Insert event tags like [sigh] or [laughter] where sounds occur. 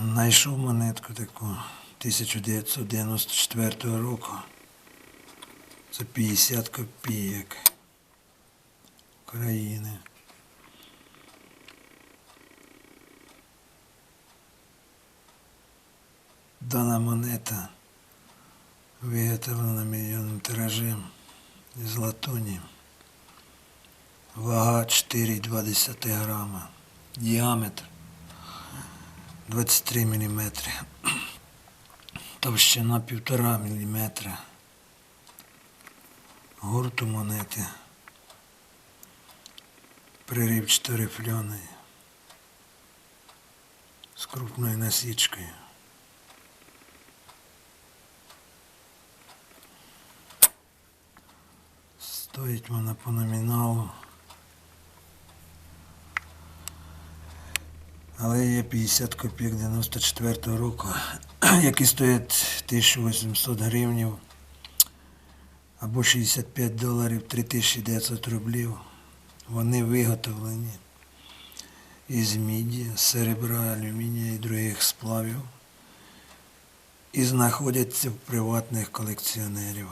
Знайшов монетку таку 1994 року. Це 50 копійок України. Дана монета виготовлена мільйонним тиражем із латуні. Вага 4,2 грама. Діаметр 23 мм. Товщина 1,5 мм. Гурту монети. Прирівчато рифляний. З крупною насічкою. Стоїть вона по номіналу. Але є 50 копійок 94-го року, [clears throat] які стоять 1800 гривнів або 65 доларів 3900 рублів. Вони виготовлені із міді, серебра, алюмінія і других сплавів і знаходяться в приватних колекціонерів.